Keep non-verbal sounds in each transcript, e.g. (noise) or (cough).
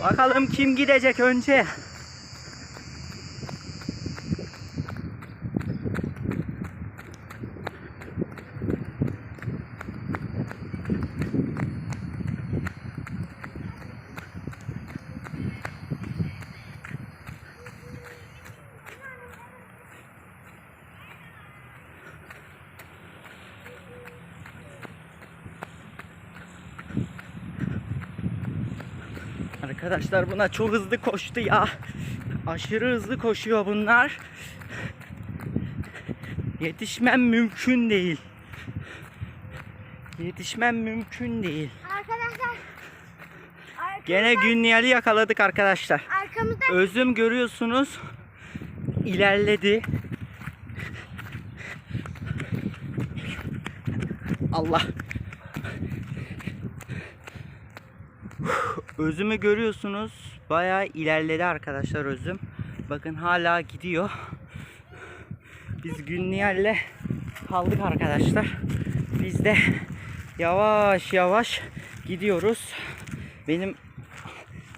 Bakalım kim gidecek önce? Arkadaşlar buna çok hızlı koştu ya. Aşırı hızlı koşuyor bunlar. Yetişmem mümkün değil. Yetişmem mümkün değil. Arkadaşlar. Arkamızda, Gene Günniyal'i yakaladık arkadaşlar. arkamızda Özüm görüyorsunuz ilerledi. Allah. Özümü görüyorsunuz. Bayağı ilerledi arkadaşlar özüm. Bakın hala gidiyor. Biz Günniyal'le kaldık arkadaşlar. Biz de yavaş yavaş gidiyoruz. Benim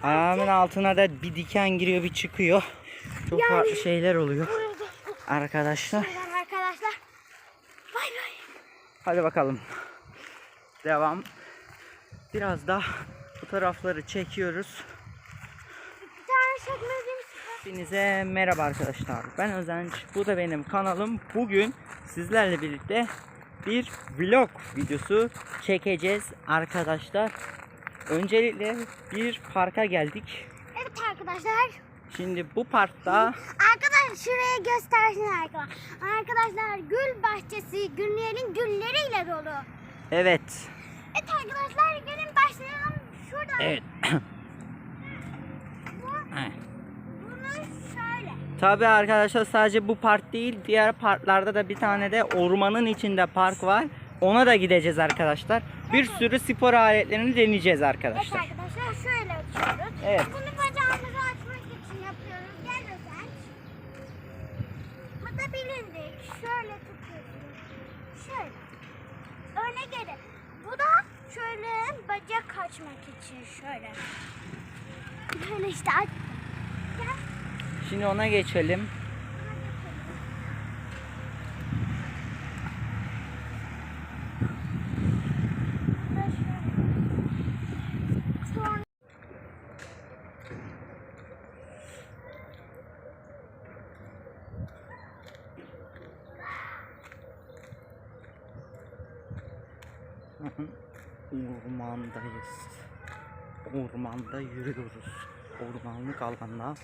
Ayağımın altına da bir diken giriyor bir çıkıyor. Çok farklı şeyler oluyor arkadaşlar. Arkadaşlar. Bay bay. Hadi bakalım. Devam. Biraz daha bu tarafları çekiyoruz. Hepinize merhaba arkadaşlar. Ben Özenç. Bu da benim kanalım. Bugün sizlerle birlikte bir vlog videosu çekeceğiz arkadaşlar. Öncelikle bir parka geldik. Evet arkadaşlar. Şimdi bu parkta Arkadaşlar şuraya göstersin arkadaşlar. Arkadaşlar gül bahçesi Gülniyel'in gülleriyle dolu. evet Evet arkadaşlar gelin başlayalım. Şurada. Evet. Bu, (clears throat) Evet. bunu şöyle. Tabii arkadaşlar sadece bu park değil diğer parklarda da bir tane de ormanın içinde park var. Ona da gideceğiz arkadaşlar. Bir sürü spor aletlerini deneyeceğiz Evet arkadaşlar. arkadaşlar şöyle açıyoruz. Evet. Bunu bacağımızı açmak için yapıyoruz. Gel Özen. Bu da bilindik. Şöyle tutuyorsunuz. Şöyle. Öne geri. Şöyle bacak açmak için şöyle. Böyle işte aç. Şimdi ona geçelim. Burada şöyle. Sonra Ormandayız. Ormanda yürüyoruz. Ormanlık alanda.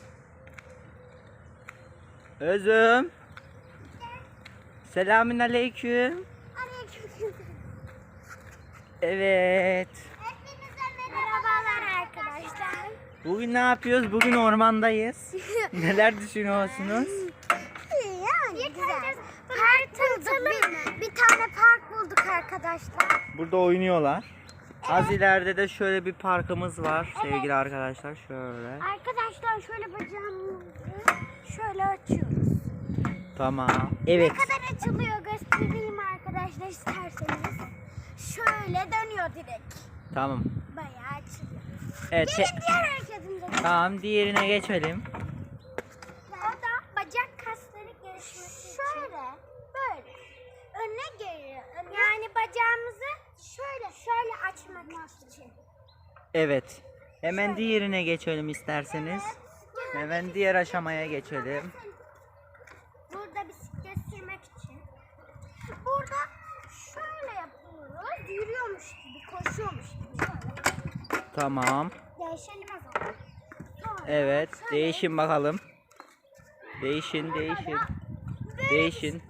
Özüm. Selamün aleyküm. Evet. Hepinize merhabalar arkadaşlar. Bugün ne yapıyoruz? Bugün ormandayız. (laughs) Neler düşünüyorsunuz? Yani güzel. Park. Bir, bir tane park bulduk arkadaşlar. Burada oynuyorlar. Az ileride de şöyle bir parkımız var sevgili arkadaşlar. Şöyle. Arkadaşlar şöyle bacağımızı şöyle açıyoruz. Tamam. Evet. Ne kadar açılıyor göstereyim arkadaşlar isterseniz. Şöyle dönüyor direkt. Tamam. Bayağı açılıyor. Evet. te- Gelin diğer hareketimize. Tamam diğerine geçelim. O da bacak kasları gelişmesi Şöyle, böyle. Öne geliyor. Yani bacağımızı şöyle, şöyle açmak için. Evet. Hemen diğerine geçelim isterseniz. Hemen diğer aşamaya geçelim. Burada bisiklet sürmek için. Burada şöyle yapıyoruz. Yürüyormuş gibi, koşuyormuş gibi. Şöyle. Tamam. Değişelim o zaman. Sonra Evet. şöyle Değişin bakalım. Değişin, değişin. böyle Değişin.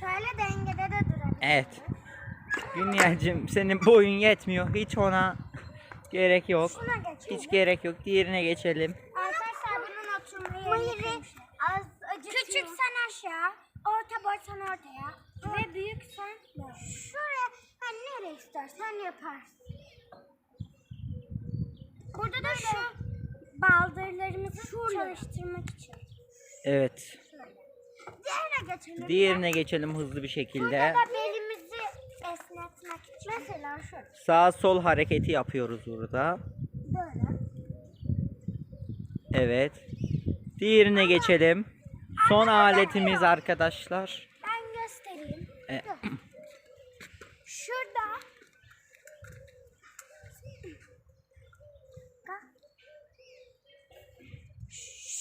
Şöyle dengede de duralım. Evet. Günyacığım senin boyun yetmiyor. Hiç ona gerek yok. Şuna geçelim. Hiç gerek yok. Diğerine geçelim. Arkadaşlar bunun oturma yeri az acıtıyor. Küçük sen aşağı, orta boy sen ortaya ve büyük sen şuraya hani nereye istersen yaparsın. Burada da şu baldırlarımızı çalıştırmak için. Evet. Diğerine geçelim. Diğerine geçelim hızlı bir şekilde. Burada da için. Mesela şöyle. Sağ sol hareketi yapıyoruz burada. Böyle. Evet. Diğerine geçelim. Son aletimiz arkadaşlar. Ben göstereyim. E. Şurada.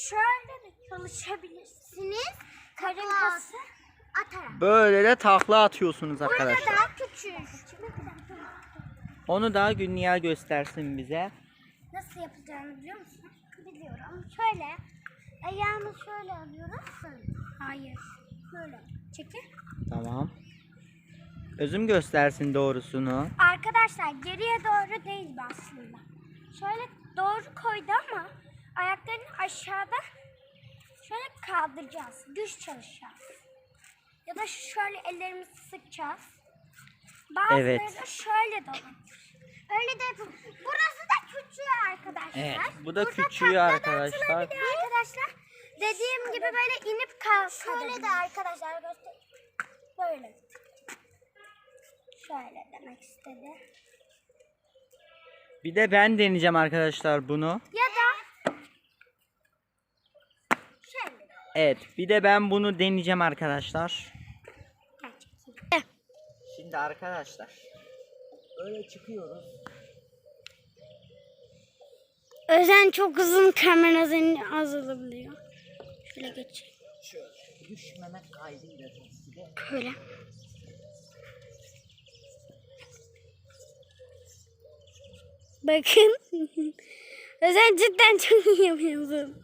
Şöyle de çalışabilirsiniz. Karın kası atarak. Böyle de takla atıyorsunuz Burada arkadaşlar. daha küçük. Onu da Günyal göstersin bize. Nasıl yapacağını biliyor musun? Biliyorum. Şöyle. Ayağımı şöyle alıyoruz. Hayır. Şöyle. Çekil. Tamam. Özüm göstersin doğrusunu. Arkadaşlar geriye doğru değil bu aslında. Şöyle doğru koydu ama ayaklarını aşağıda şöyle kaldıracağız. Güç çalışacağız. Ya da şöyle ellerimizi sıkacağız. Bazıları Evet. da şöyle dolanır. Öyle de yapın. Burası da küçüğü arkadaşlar. Evet, bu da Burada küçüğü arkadaşlar. arkadaşlar. Dediğim gibi böyle inip kalkabilir. Şöyle de arkadaşlar göster. Böyle. Şöyle demek istedi. Bir de ben deneyeceğim arkadaşlar bunu. Ya da şöyle. Evet, bir de ben bunu deneyeceğim arkadaşlar. Şimdi arkadaşlar böyle çıkıyoruz. Özen çok uzun kamerasını az alabiliyor. Şöyle geçeyim. Şöyle düşmemek kaydıyla size. Böyle. Bakın. (laughs) Özen cidden çok iyi yapıyorsun.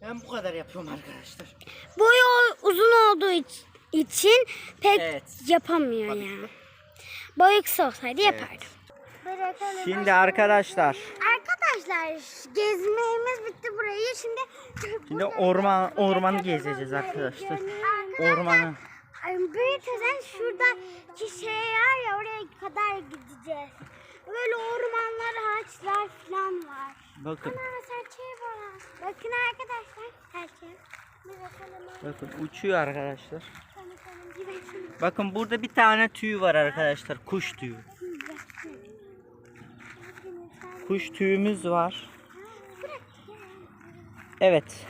Ben bu kadar yapıyorum arkadaşlar. Boyu uzun olduğu iç- için pek Evet. yapamıyor Tabii ya. ki. Boyu kısa olsaydı yapardı. Şimdi arkadaşlar Arkadaşlar gezmemiz bitti burayı. Şimdi Şimdi orman ormanı gezeceğiz arkadaşlar. Ormanı. Ay, Büyük özen şuradaki şey var ya oraya kadar gideceğiz. Böyle ormanlar, ağaçlar falan var. Bakın. Ana serçe var. Bakın arkadaşlar serçe. Bir bakalım. Bakın uçuyor arkadaşlar. Bakın burada bir tane tüy var arkadaşlar. Kuş tüyü. Kuş tüyümüz var. Evet.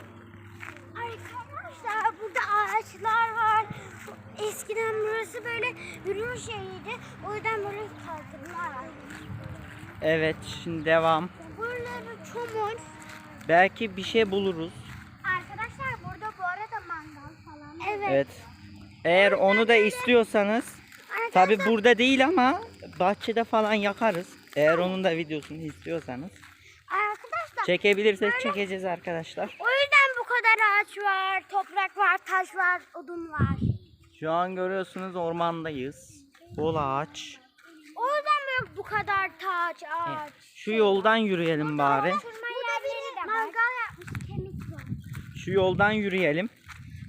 Arkadaşlar burada ağaçlar var. Eskiden burası böyle yürüyüş yeriydi. O yüzden böyle kaldırımlar var. Evet şimdi devam. Buraları çamur. Belki bir şey buluruz. Arkadaşlar burada bu arada mangal falan. Evet. Evet. Eğer onu da istiyorsanız tabi burada değil ama bahçede falan yakarız. Eğer onun da videosunu istiyorsanız Arkadaşlar çekebilirsek çekeceğiz arkadaşlar. o yüzden bu kadar ağaç var, toprak var, taş var, odun var. Şu an görüyorsunuz ormandayız. Bol ağaç. O yüzden böyle bu kadar taş, ağaç. Şu yoldan yürüyelim bari. Oturma yerleri de var. Mangal yapmış, kemik var. Şu yoldan yürüyelim.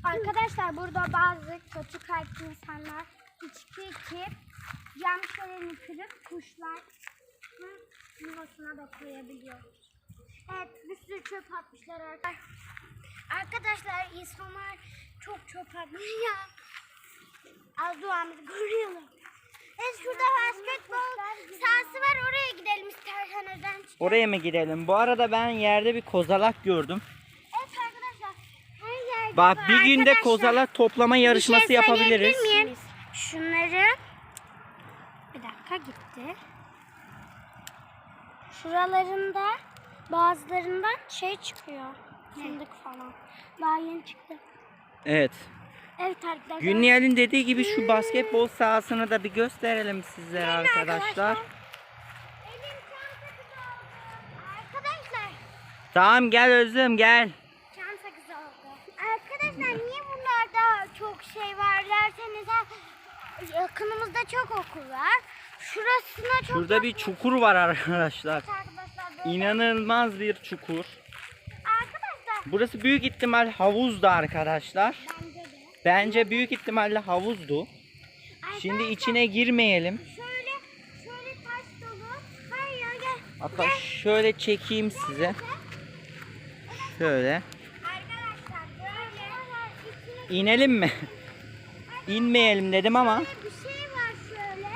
Arkadaşlar burada bazı kötü kalpli insanlar içki içip cam şöleni kırıp kuşlar yuvasına da koyabiliyor. Evet bir sürü çöp atmışlar arkadaşlar. Arkadaşlar insanlar çok çöp atmış ya. Az duamızı koruyalım. Evet şurada basketbol sahası var oraya gidelim istersen özenç. Oraya mı gidelim? Bu arada ben yerde bir kozalak gördüm. Evet arkadaşlar her yerde Bak bir günde Arkadaşlar, kozalak toplama yarışması bir şey yapabiliriz. söyleyebilir miyim? Şunları bir dakika gitti. Şuralarında bazılarından şey çıkıyor. Fındık falan. Daha yeni çıktı. Evet. Evet arkadaşlar. Günyel'in dediği gibi şu basketbol sahasını da bir gösterelim sizlere arkadaşlar. Elim çanta oldu. Arkadaşlar. Tamam gel Özlem gel. Çanta kızı oldu. Arkadaşlar niye bunlarda çok şey var derseniz ha, yakınımızda çok okul var. Şurasına çok Şurada bir çukur var arkadaşlar. arkadaşlar. İnanılmaz bir çukur. Arkadaşlar Burası büyük ihtimal havuzdu arkadaşlar. bence de. Bence büyük ihtimalle havuzdu. Şimdi içine girmeyelim. Şöyle şöyle taş dolu. Hayır gel. Hatta şöyle çekeyim size. Şöyle. Arkadaşlar böyle. İnelim mi? (laughs) İnmeyelim dedim ama. Böyle bir şey var şöyle.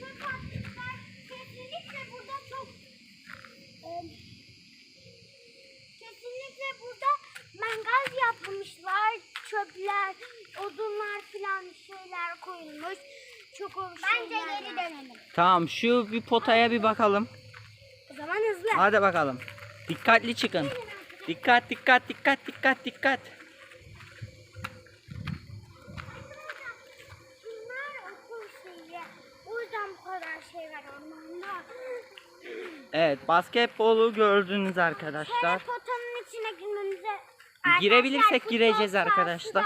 Çok atmışlar. Kesinlikle burada çok em, Bence geri dönelim. Tamam şu bir potaya bir bakalım. O zaman hızlı. Hadi bakalım. Dikkatli çıkın. Dikkat dikkat dikkat dikkat dikkat. Şey. Evet basketbolu gördünüz Şöyle arkadaşlar. potanın içine girmemize... Girebilirsek gireceğiz arkadaşlar.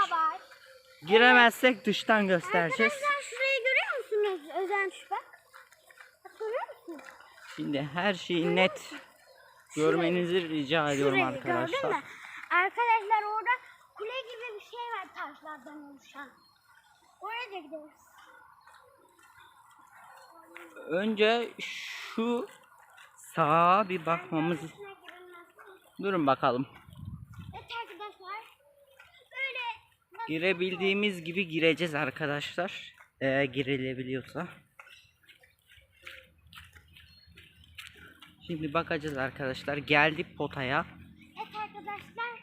Giremezsek dıştan göstereceğiz. Arkadaşlar şurayı görüyor musunuz? Özen şu bak. Bak, Görüyor musunuz? Şimdi her şeyi net görmenizi rica ediyorum Şurayı gördün arkadaşlar. mü? Arkadaşlar orada kule gibi bir şey var taşlardan oluşan. Oraya da gideriz. Önce şu sağa bir bakmamız. Girilmez. Durun bakalım. Evet arkadaşlar. Böyle Girebildiğimiz gibi gireceğiz arkadaşlar. Eğer girilebiliyorsa. Şimdi bakacağız arkadaşlar. Geldik potaya. Evet arkadaşlar.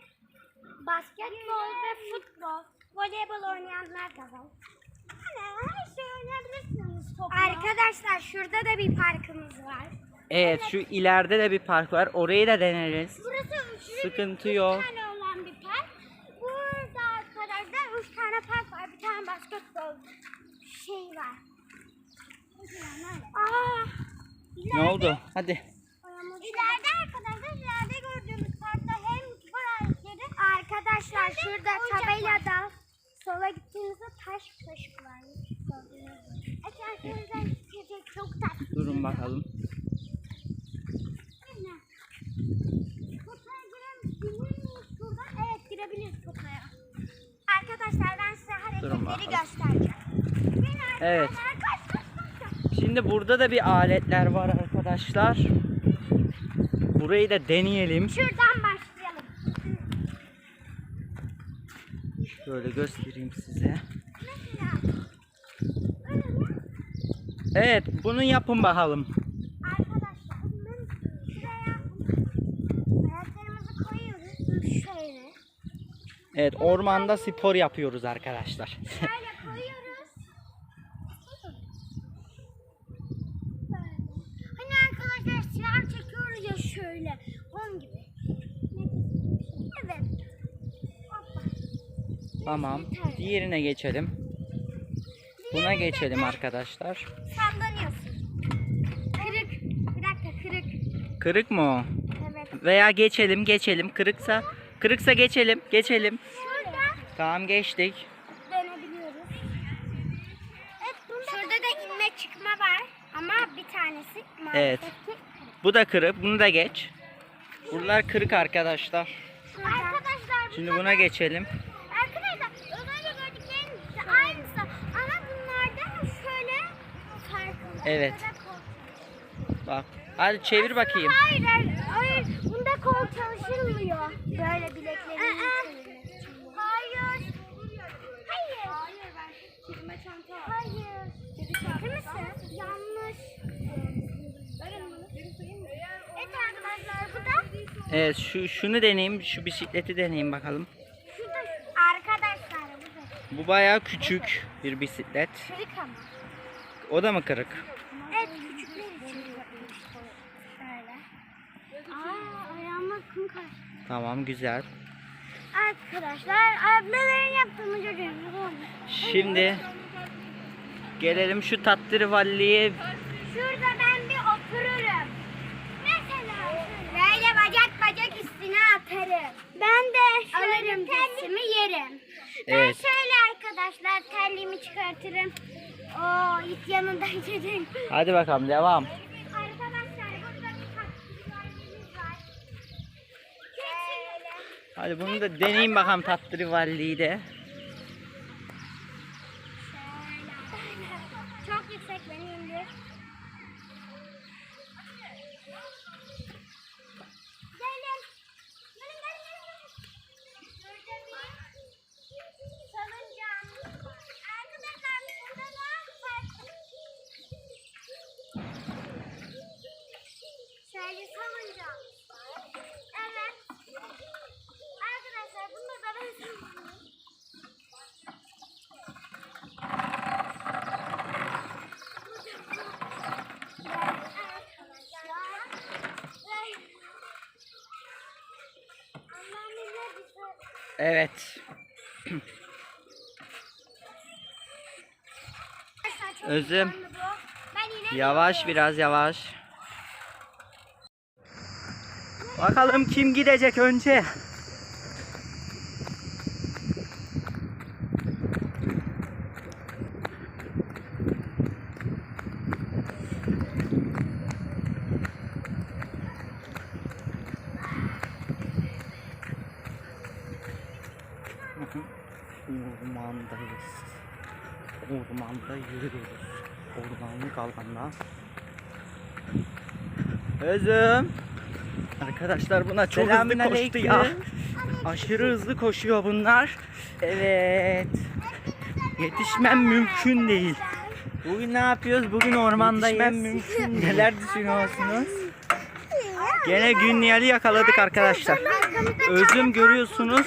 Basketbol ve futbol, voleybol oynayanlar da var. Hani her şey oynayabilirsiniz topla. Arkadaşlar şurada da bir parkımız var. Evet şu ileride de bir park var. Orayı da deneriz. Burası üçlü Sıkıntı üç yok. tane olan bir park. Burada arkadaşlar üç tane park var. Bir tane basketbol şey var. Aa, Ne oldu? Hadi. İleride arkadaşlar ileride gördüğümüz parkta hem spor aletleri arkadaşlar şurada tabelada sola gittiğinizde taş kaşık var. Gördüğünüz gibi. Evet arkadaşlar içecek çok tatlı. Durun bakalım. Girebilir? Evet girebiliriz potaya. Arkadaşlar ben size hareketleri göstereceğim. Evet. Şimdi burada da bir aletler var arkadaşlar. Burayı da deneyelim. Şuradan başlayalım. Şöyle göstereyim size. Evet bunu yapın bakalım. Evet ormanda spor yapıyoruz arkadaşlar. Şöyle koyuyoruz. Hani arkadaşlar silah çekiyoruz ya şöyle. Onun gibi. Evet. Hoppa. Tamam. Diğerine geçelim. Buna geçelim arkadaşlar. Sallanıyorsun. Kırık. Bir dakika kırık. Kırık mı o? Evet. Veya geçelim geçelim. Kırıksa kırıksa geçelim. Geçelim. Şurada Tamam geçtik. dönebiliyoruz. Evet, bunda Şurada da inme çıkma var ama bir tanesi maalesef Evet. ki Bu da kırık. Bunu da geç. Buralar kırık arkadaşlar. Arkadaşlar Şimdi buna geçelim. Arkadaşlar az önce gördükleriniz de aynısı ama bunlardan şöyle farklı. Evet. Bak. Hadi çevir bakayım. Hayır, hayır, hayır. Bunda kol çalışılmıyor. Böyle için. Hayır. Hayır. Hayır ben çekme çanta. Hayır. Emin misin? Yanlış. Evet arkadaşlar bu da Evet şu şunu deneyeyim. Şu bisikleti deneyeyim bakalım. şurada arkadaşlar bu da Bu bayağı küçük bir bisiklet. kırık ama. O da mı kırık? Evet küçükler için yapılmış bu. Şöyle. Aa ayağıma kum kaçtı. Tamam güzel. Arkadaşlar ablaların yaptığını görüyoruz. Şimdi gelelim şu Tattırvalli'ye. Şurada ben bir otururum. Mesela böyle bacak bacak üstüne atarım. Ben de alırım dizimi yerim. Ben Evet. şöyle arkadaşlar terliğimi çıkartırım. Oo it yanında (laughs) içecek. Hadi bakalım devam. Arkadaşlar burada bir taksilerimiz var. Şöyle. Hadi bunu da deneyeyim bakalım Tattırvalli'yi de. Şöyle. Çok yüksek beni indir. Gelin. Gelin gelin gelin. Şurada bir salıncağımız var. Arkadaşlar burada da farklı. Şöyle salıncağımız var. Evet. Arkadaşlar bunda da ben sallanıyorum. Evet. Özüm. Yavaş biraz yavaş. Bakalım kim gidecek önce? Ormandayız. Ormanda yürüyoruz. Ormanlık alanda. Özüm. Arkadaşlar buna çok hızlı koştu ya. Aşırı hızlı koşuyor bunlar. Evet. Yetişmem mümkün değil. Bugün ne yapıyoruz? Bugün ormandayız. Yetişmem mümkün değil. Neler düşünüyorsunuz? Gene Günyal'i yakaladık arkadaşlar. Özüm görüyorsunuz.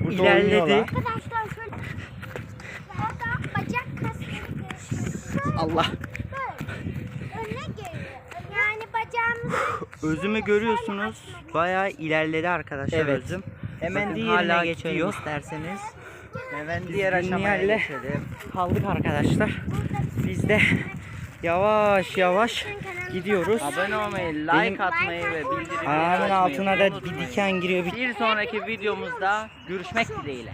Burada İlerledi. oynuyorlar. Arkadaşlar şöyle. Orada bacak kasları görüşürüz. Allah. Böyle. Öne geliyor. Yani bacağımızı Özümü görüyorsunuz. Bayağı ilerledi arkadaşlar Evet. Özüm. Hemen Bakın diğerine hala geçelim gidiyor. isterseniz. Hemen diğer aşamaya geçelim. Kaldık arkadaşlar. Biz de yavaş yavaş gidiyoruz. Abone olmayı, like Benim- atmayı ve bildirimleri açmayı altına da bir diken giriyor. Bir Bir sonraki videomuzda görüşmek dileğiyle.